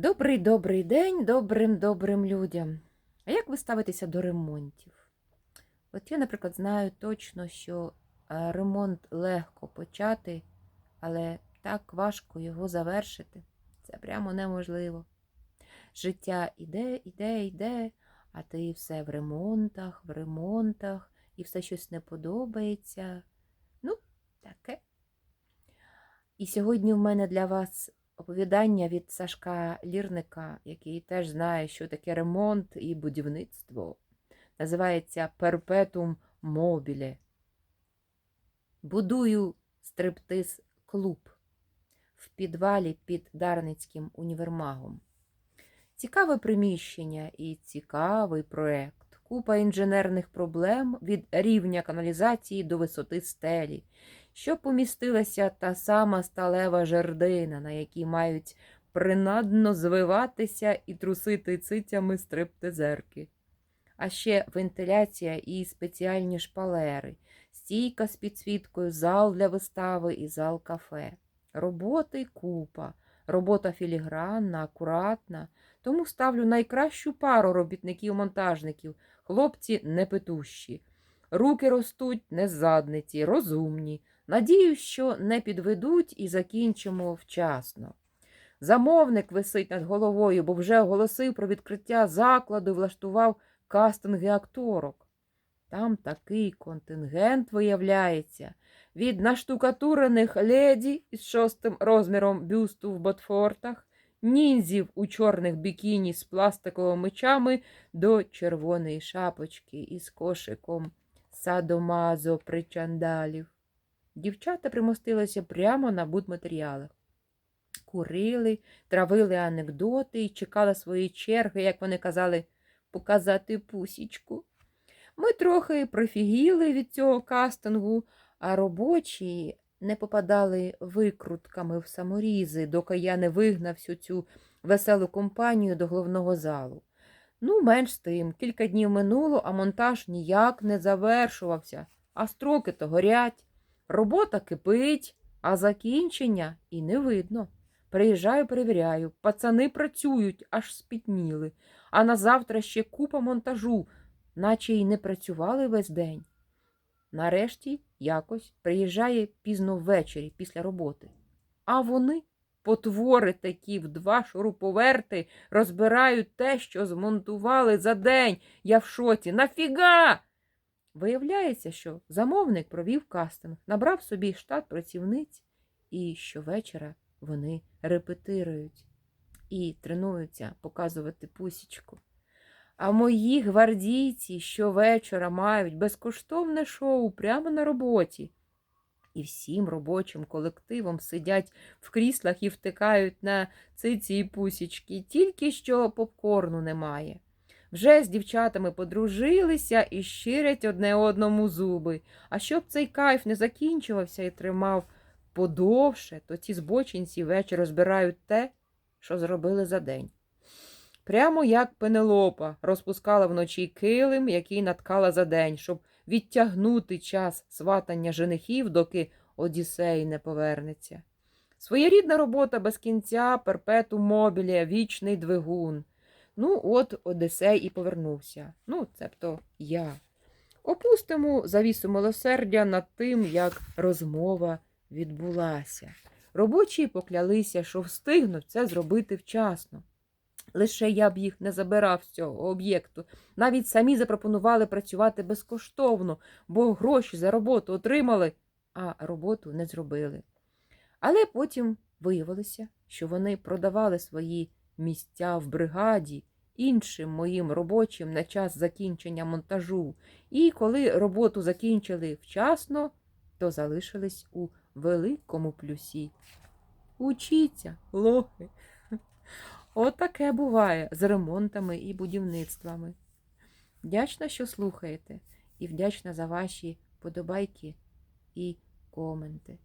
Добрий добрий день добрим добрим людям. А як ви ставитеся до ремонтів? От я, наприклад, знаю точно, що е, ремонт легко почати, але так важко його завершити. Це прямо неможливо. Життя іде, іде, іде, а ти все в ремонтах, в ремонтах, і все щось не подобається. Ну, таке. І сьогодні в мене для вас оповідання від Сашка Лірника, який теж знає, що таке ремонт і будівництво. Називається Перпетум Мобіле. Будую стриптиз клуб в підвалі під Дарницьким універмагом. Цікаве приміщення і цікавий проект. Купа інженерних проблем від рівня каналізації до висоти стелі що помістилася та сама сталева жердина, на якій мають принадно звиватися і трусити цицями стриптизерки. А ще вентиляція і спеціальні шпалери, стійка з підсвіткою, зал для вистави і зал кафе. Роботи купа, робота філігранна, акуратна, тому ставлю найкращу пару робітників-монтажників, хлопці непетущі. Руки ростуть не задниці, розумні, Надіюсь, що не підведуть і закінчимо вчасно. Замовник висить над головою, бо вже оголосив про відкриття закладу і влаштував кастинги акторок. Там такий контингент виявляється від наштукатурених леді із шостим розміром бюсту в ботфортах, ніндзів у чорних бікіні з пластиковими мечами до червоної шапочки із кошиком садомазо причандалів. Дівчата примостилися прямо на будматеріалах. Курили, травили анекдоти і чекали своєї черги, як вони казали, показати пусічку. Ми трохи профігіли від цього кастингу, а робочі не попадали викрутками в саморізи, доки я не вигнав всю цю веселу компанію до головного залу. Ну, менш з тим, кілька днів минуло, а монтаж ніяк не завершувався, а строки то горять. Робота кипить, а закінчення і не видно. Приїжджаю, перевіряю, пацани працюють, аж спітніли, а на завтра ще купа монтажу, наче й не працювали весь день. Нарешті якось приїжджає пізно ввечері після роботи. А вони, потвори такі, в два шуруповерти, розбирають те, що змонтували за день. Я в шоці. Нафіга? Виявляється, що замовник провів кастинг, набрав собі штат працівниць, і щовечора вони репетирують і тренуються показувати пусічку. А мої гвардійці щовечора мають безкоштовне шоу прямо на роботі. І всім робочим колективом сидять в кріслах і втикають на циці і пусічки, тільки що попкорну немає. Вже з дівчатами подружилися і щирять одне одному зуби. А щоб цей кайф не закінчувався і тримав подовше, то ці збочинці ввечері розбирають те, що зробили за день. Прямо як пенелопа розпускала вночі килим, який наткала за день, щоб відтягнути час сватання женихів, доки Одіссей не повернеться. Своєрідна робота без кінця, перпету мобілія, вічний двигун. Ну, от Одесей і повернувся. Ну, цебто я. Опустимо завісу милосердя над тим, як розмова відбулася. Робочі поклялися, що встигнуть це зробити вчасно. Лише я б їх не забирав з цього об'єкту. Навіть самі запропонували працювати безкоштовно, бо гроші за роботу отримали, а роботу не зробили. Але потім виявилося, що вони продавали свої місця в бригаді іншим моїм робочим на час закінчення монтажу, і коли роботу закінчили вчасно, то залишились у великому плюсі. Учіться, лохи. Отаке буває з ремонтами і будівництвами. Вдячна, що слухаєте, і вдячна за ваші подобайки і коменти.